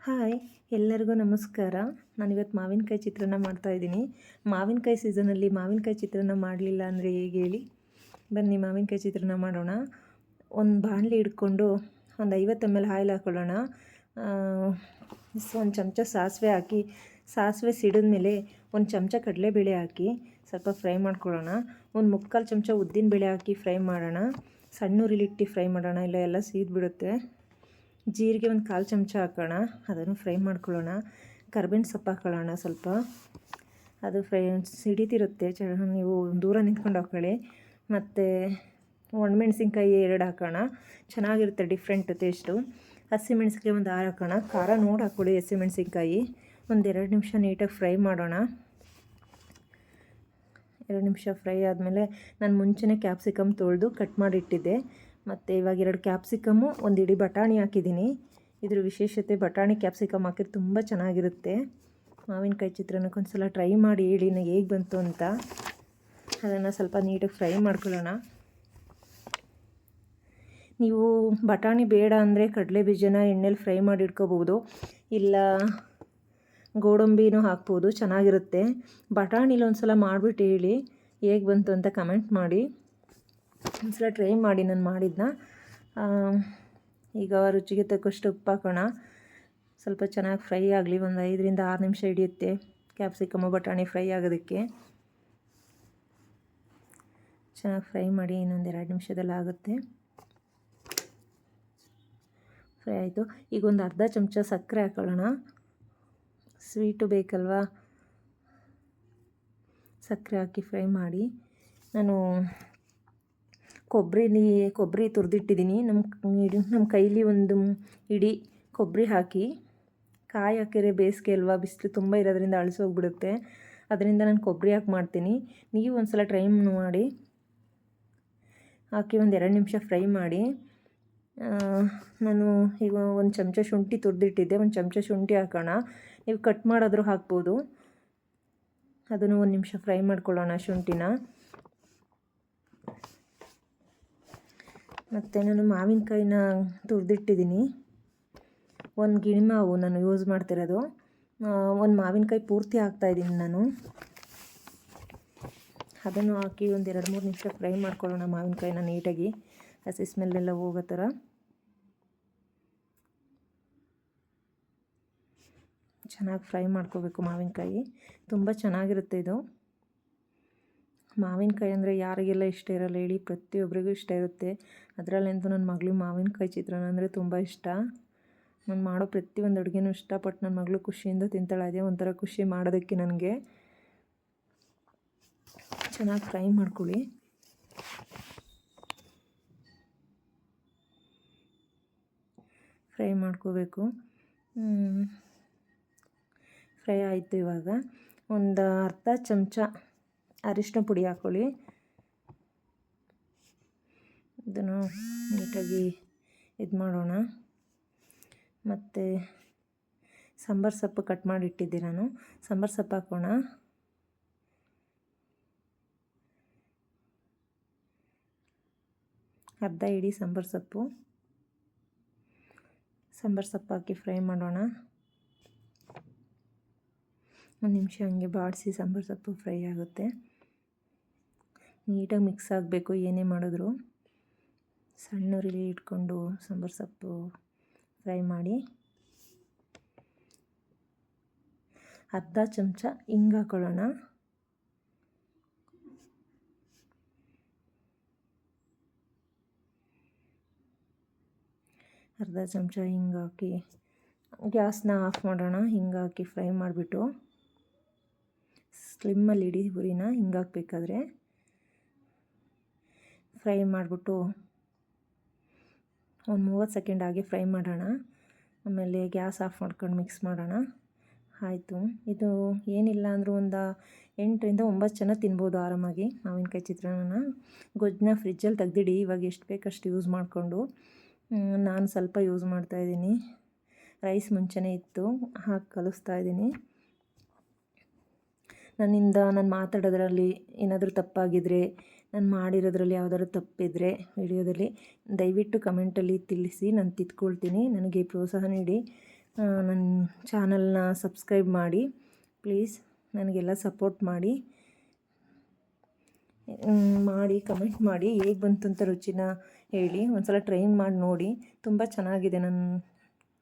Hi, ಎಲ್ಲರಿಗೂ ನಮಸ್ಕಾರ. ನಾನಿವತ್ತು ಮಾವಿನಕಾಯಿ ಚಿತ್ರಾನ್ನ ಮಾಡ್ತಾಯಿದ್ದೀನಿ ಮಾವಿನಕಾಯಿ ಸೀಸನಲ್ಲಿ ಮಾವಿನಕಾಯಿ ಚಿತ್ರಾನ್ನ ಮಾಡಲಿಲ್ಲ ಅಂದರೆ ಹೇಗೆ ಹೇಳಿ? ಬನ್ನಿ, ಮಾವಿನಕಾಯಿ ಚಿತ್ರಾನ್ನ ಮಾಡೋಣ. ಒಂದು ಬಾಣಲಿ ಹಿಡ್ಕೊಂಡು ಒಂದು ಐವತ್ತು ಎಂ ಎಲ್ ಆಯಿಲ್ ಹಾಕ್ಕೊಳ್ಳೋಣ ಒಂದು ಚಮಚ ಸಾಸಿವೆ ಹಾಕಿ, ಸಾಸಿವೆ ಸಿಡಿದ್ಮೇಲೆ ಒಂದು ಚಮಚ ಕಡಲೆಬೇಳೆ ಹಾಕಿ ಸ್ವಲ್ಪ ಫ್ರೈ ಮಾಡ್ಕೊಳ್ಳೋಣ. ಒಂದು ಮುಕ್ಕಾಲು ಚಮಚ ಉದ್ದಿನಬೇಳೆ ಹಾಕಿ ಫ್ರೈ ಮಾಡೋಣ. ಸಣ್ಣ ಉರಿಲಿಟ್ಟು ಫ್ರೈ ಮಾಡೋಣ. ಇಲ್ಲ, ಎಲ್ಲ ಸೀದ್ಬಿಡುತ್ತೆ. ಜೀರಿಗೆ ಒಂದು ಕಾಲು ಚಮಚ ಹಾಕೋಣ. ಅದನ್ನು ಫ್ರೈ ಮಾಡ್ಕೊಳ್ಳೋಣ. ಕರ್ಬೇವಿನ ಸೊಪ್ಪು ಹಾಕೊಳ್ಳೋಣ ಸ್ವಲ್ಪ. ಅದು ಫ್ರೈ ಸಿಡಿತಿರುತ್ತೆ. ಚ ನೀವು ದೂರ ನಿಂತ್ಕೊಂಡು ಹಾಕೊಳ್ಳಿ. ಮತ್ತು ಒಣಮೆಣ್ಸಿನ್ಕಾಯಿ ಎರಡು ಹಾಕೋಣ. ಚೆನ್ನಾಗಿರುತ್ತೆ ಡಿಫ್ರೆಂಟ್ ಟೇಸ್ಟು. ಹಸಿಮೆಣ್ಸಿನ್ಕಾಯಿ ಒಂದು ಆರು ಹಾಕೋಣ. ಖಾರ ನೋಡಿ ಹಾಕ್ಕೊಳ್ಳಿ ಹಸಿಮೆಣ್ಸಿನ್ಕಾಯಿ ಒಂದು ಎರಡು ನಿಮಿಷ ನೀಟಾಗಿ ಫ್ರೈ ಮಾಡೋಣ. ಎರಡು ನಿಮಿಷ ಫ್ರೈ ಆದಮೇಲೆ ನಾನು ಮುಂಚೆನೇ ಕ್ಯಾಪ್ಸಿಕಮ್ ತೊಳೆದು ಕಟ್ ಮಾಡಿಟ್ಟಿದ್ದೆ. ಮತ್ತು ಇವಾಗ ಎರಡು ಕ್ಯಾಪ್ಸಿಕಮ್ಮು ಒಂದು ಇಡೀ ಬಟಾಣಿ ಹಾಕಿದ್ದೀನಿ. ಇದ್ರ ವಿಶೇಷತೆ ಬಟಾಣಿ ಕ್ಯಾಪ್ಸಿಕಮ್ ಹಾಕಿದ್ರೆ ತುಂಬ ಚೆನ್ನಾಗಿರುತ್ತೆ. ಮಾವಿನಕಾಯಿ ಚಿತ್ರಾನ್ನಕ್ಕೆ ಒಂದು ಸಲ ಟ್ರೈ ಮಾಡಿ ಹೇಳಿ ನನಗೆ ಹೇಗೆ ಬಂತು ಅಂತ. ಅದನ್ನು ಸ್ವಲ್ಪ ನೀಟಾಗಿ ಫ್ರೈ ಮಾಡ್ಕೊಳ್ಳೋಣ. ನೀವು ಬಟಾಣಿ ಬೇಡ ಅಂದರೆ ಕಡಲೆ ಬೀಜನ ಎಣ್ಣೆಲಿ ಫ್ರೈ ಮಾಡಿ ಇಟ್ಕೋಬೋದು ಇಲ್ಲ ಗೋಡಂಬಿನೂ ಹಾಕ್ಬೋದು, ಚೆನ್ನಾಗಿರುತ್ತೆ. ಬಟಾಣಿಲಿ ಒಂದು ಸಲ ಮಾಡಿಬಿಟ್ಟು ಹೇಳಿ, ಹೇಗೆ ಬಂತು ಅಂತ ಕಮೆಂಟ್ ಮಾಡಿ. ಒಂದು ಸಲ ಟ್ರೈ ಮಾಡಿ ನಾನು ಮಾಡಿದ್ನ. ಈಗ ರುಚಿಗೆ ತಕ್ಕಷ್ಟು ಉಪ್ಪು ಹಾಕೋಣ. ಸ್ವಲ್ಪ ಚೆನ್ನಾಗಿ ಫ್ರೈ ಆಗಲಿ, ಒಂದು ಐದರಿಂದ ಆರು ನಿಮಿಷ ಹಿಡಿಯುತ್ತೆ ಕ್ಯಾಪ್ಸಿಕಮ್ಮು ಬಟಾಣಿ ಫ್ರೈ ಆಗೋದಕ್ಕೆ. ಚೆನ್ನಾಗಿ ಫ್ರೈ ಮಾಡಿ ಇನ್ನೊಂದು ಎರಡು ನಿಮಿಷದಲ್ಲಿ ಆಗುತ್ತೆ. ಫ್ರೈ ಆಯಿತು. ಈಗ ಒಂದು ಅರ್ಧ ಚಮಚ ಸಕ್ಕರೆ ಹಾಕೊಳ್ಳೋಣ. ಸ್ವೀಟು ಬೇಕಲ್ವಾ? ಸಕ್ಕರೆ ಹಾಕಿ ಫ್ರೈ ಮಾಡಿ. ನಾನು ಕೊಬ್ಬರಿಲಿ ಕೊಬ್ಬರಿ ತುರಿದಿಟ್ಟಿದ್ದೀನಿ ನಮ್ಮ ಇಡಿ ನಮ್ಮ ಕೈಲಿ ಒಂದು ಇಡಿ ಕೊಬ್ಬರಿ ಹಾಕಿ, ಕಾಯಿ ಹಾಕಿದರೆ ಬೇಸಿಗೆ ಅಲ್ವಾ? ಬಿಸಿಲು ತುಂಬ ಇರೋದ್ರಿಂದ ಅಳಿಸೋಗ್ಬಿಡುತ್ತೆ ಅದರಿಂದ ನಾನು ಕೊಬ್ಬರಿ ಹಾಕಿ ಮಾಡ್ತೀನಿ. ನೀವು ಒಂದು ಸಲ ಟ್ರೈ ಮಾಡಿ. ಹಾಕಿ ಒಂದು ಎರಡು ನಿಮಿಷ ಫ್ರೈ ಮಾಡಿ. ನಾನು ಈಗ ಒಂದು ಚಮಚ ಶುಂಠಿ ತುರಿದಿಟ್ಟಿದ್ದೆ. ಒಂದು ಚಮಚ ಶುಂಠಿ ಹಾಕೋಣ. ನೀವು ಕಟ್ ಮಾಡಾದರೂ ಹಾಕ್ಬೋದು. ಅದನ್ನು ಒಂದು ನಿಮಿಷ ಫ್ರೈ ಮಾಡ್ಕೊಳ್ಳೋಣ ಶುಂಠಿನ. ಮತ್ತು ನಾನು ಮಾವಿನಕಾಯಿನ ತುರಿದಿಟ್ಟಿದ್ದೀನಿ. ಒಂದು ಗಿಣಿಮಾವು ನಾನು ಯೂಸ್ ಮಾಡ್ತಿರೋದು. ಒಂದು ಮಾವಿನಕಾಯಿ ಪೂರ್ತಿ ಹಾಕ್ತಾಯಿದ್ದೀನಿ ನಾನು. ಅದನ್ನು ಹಾಕಿ ಒಂದು ಎರಡು ಮೂರು ನಿಮಿಷ ಫ್ರೈ ಮಾಡ್ಕೊಳ್ಳೋಣ ಮಾವಿನಕಾಯಿನ ನೀಟಾಗಿ. ಹಸಿ ಸ್ಮೆಲ್ಲೆಲ್ಲ ಹೋಗೋ ಥರ. ಚೆನ್ನಾಗಿ ಫ್ರೈ ಮಾಡ್ಕೋಬೇಕು ಮಾವಿನಕಾಯಿ. ತುಂಬ ಚೆನ್ನಾಗಿರುತ್ತೆ ಇದು. ಮಾವಿನಕಾಯಿ ಅಂದರೆ ಯಾರಿಗೆಲ್ಲ ಇಷ್ಟ ಇರಲ್ಲ ಹೇಳಿ ಪ್ರತಿಯೊಬ್ಬರಿಗೂ ಇಷ್ಟ ಇರುತ್ತೆ. ಅದರಲ್ಲಂತೂ ನನ್ನ ಮಗಳು ಮಾವಿನಕಾಯಿ ಚಿತ್ರಾನ್ನ ಅಂದರೆ ತುಂಬ ಇಷ್ಟ. ನಾನು ಮಾಡೋ ಪ್ರತಿಯೊಂದು ಅಡುಗೆನೂ ಇಷ್ಟಪಟ್ಟು ನನ್ನ ಮಗಳು ಖುಷಿಯಿಂದ ತಿಂತಾಳೆ. ಅದೇ ಒಂಥರ ಖುಷಿ ಮಾಡೋದಕ್ಕೆ ನನಗೆ. ಚೆನ್ನಾಗಿ ಫ್ರೈ ಮಾಡ್ಕೊಳ್ಳಿ. ಫ್ರೈ ಮಾಡ್ಕೋಬೇಕು. ಫ್ರೈ ಆಯಿತು ಇವಾಗ. ಒಂದು ಅರ್ಧ ಚಮಚ ಅರಿಶಿನ ಪುಡಿ ಹಾಕ್ಕೊಳ್ಳಿ. ಇದನ್ನು ನೀಟಾಗಿ ಇದು ಮಾಡೋಣ. ಮತ್ತು ಸಾಂಬಾರು ಸೊಪ್ಪು ಕಟ್ ಮಾಡಿ ಇಟ್ಟಿದ್ದೆ ನಾನು. ಸಾಂಬಾರು ಸೊಪ್ಪು ಹಾಕೋಣ. ಅರ್ಧ ಇಡೀ ಸಾಂಬಾರು ಸೊಪ್ಪು. ಸಾಂಬಾರು ಸೊಪ್ಪು ಹಾಕಿ ಫ್ರೈ ಮಾಡೋಣ. ಒಂದು ನಿಮಿಷ ಹಂಗೆ ಬಾಡಿಸಿ ಸಾಂಬಾರು ಸೊಪ್ಪು ಫ್ರೈ ಆಗುತ್ತೆ. ನೀಟಾಗಿ ಮಿಕ್ಸ್ ಆಗಬೇಕು, ಏನೇ ಮಾಡಿದ್ರು. ಸಣ್ಣ ಉರಿಲಿ ಇಟ್ಕೊಂಡು ಸಾಂಬಾರು ಸೊಪ್ಪು ಫ್ರೈ ಮಾಡಿ. ಅರ್ಧ ಚಮಚ ಹಿಂಗೆ ಹಾಕೊಳ್ಳೋಣ. ಅರ್ಧ ಚಮಚ ಹಿಂಗೆ ಹಾಕಿ, ಗ್ಯಾಸ್ನ ಆಫ್ ಮಾಡೋಣ. ಹಿಂಗೆ ಹಾಕಿ ಫ್ರೈ ಮಾಡಿಬಿಟ್ಟು. ಸ್ಲಿಮ್ಮಲ್ಲಿ ಇಡಿ ಹುರಿನ ಹಿಂಗೆ ಹಾಕ್ಬೇಕಾದ್ರೆ ಫ್ರೈ ಮಾಡಿಬಿಟ್ಟು ಒಂದು ಮೂವತ್ತು ಸೆಕೆಂಡ್ ಆಗಿ ಫ್ರೈ ಮಾಡೋಣ. ಆಮೇಲೆ ಗ್ಯಾಸ್ ಆಫ್ ಮಾಡ್ಕೊಂಡು ಮಿಕ್ಸ್ ಮಾಡೋಣ. ಆಯಿತು. ಇದು ಏನಿಲ್ಲ ಅಂದರೂ ಒಂದು ಎಂಟರಿಂದ ಒಂಬತ್ತು ಜನ ತಿನ್ಬೋದು ಆರಾಮಾಗಿ ಮಾವಿನಕಾಯಿ ಚಿತ್ರಾನ್ನ ಗೊಜ್ಜನ್ನ ಫ್ರಿಜ್ಜಲ್ಲಿ ತೆಗ್ದಿಡಿ, ಇವಾಗ ಎಷ್ಟು ಬೇಕಷ್ಟು ಯೂಸ್ ಮಾಡಿಕೊಂಡು. ನಾನು ಸ್ವಲ್ಪ ಯೂಸ್ ಮಾಡ್ತಾಯಿದ್ದೀನಿ ರೈಸ್ ಮುಂಚೆನೇ ಇತ್ತು, ಹಾಕಿ ಕಲಿಸ್ತಾ ಇದ್ದೀನಿ. ನನ್ನಿಂದ ನಾನು ಮಾತಾಡೋದ್ರಲ್ಲಿ ಏನಾದರೂ ತಪ್ಪಾಗಿದ್ದರೆ ನಾನು ಮಾಡಿರೋದ್ರಲ್ಲಿ ಯಾವ್ದಾದ್ರು ತಪ್ಪಿದ್ರೆ ವಿಡಿಯೋದಲ್ಲಿ ದಯವಿಟ್ಟು ಕಮೆಂಟಲ್ಲಿ ತಿಳಿಸಿ, ನಾನು ತಿದ್ಕೊಳ್ತೀನಿ. ನನಗೆ ಪ್ರೋತ್ಸಾಹ ನೀಡಿ. ನನ್ನ ಚಾನಲ್ನ ಸಬ್ಸ್ಕ್ರೈಬ್ ಮಾಡಿ. ಪ್ಲೀಸ್ ನನಗೆಲ್ಲ ಸಪೋರ್ಟ್ ಮಾಡಿ. ಮಾಡಿ, ಕಮೆಂಟ್ ಮಾಡಿ. ಹೇಗೆ ಬಂತು ಅಂತ ರುಚಿನ ಹೇಳಿ. ಒಂದ್ಸಲ ಟ್ರೈ ಮಾಡಿ ನೋಡಿ. ತುಂಬ ಚೆನ್ನಾಗಿದೆ. ನಾನು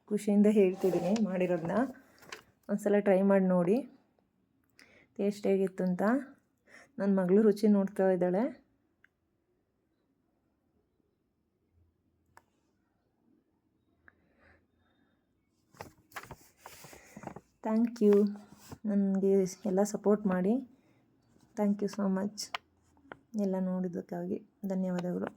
ಖುಷಿಯಿಂದ ಹೇಳ್ತಿದ್ದೀನಿ ಮಾಡಿರೋದನ್ನ ಒಂದ್ಸಲ ಟ್ರೈ ಮಾಡಿ ನೋಡಿ. ಟೇಸ್ಟ್ ಹೇಗಿತ್ತು ಅಂತ ನನ್ನ ಮಗಳು ರುಚಿ ನೋಡ್ತಾ ಇದ್ದಾಳೆ. Thank you. ನನಗೆ ಎಲ್ಲ ಸಪೋರ್ಟ್ ಮಾಡಿ. Thank you so much. ಎಲ್ಲ ನೋಡಿದ್ದಕ್ಕಾಗಿ ಧನ್ಯವಾದಗಳು.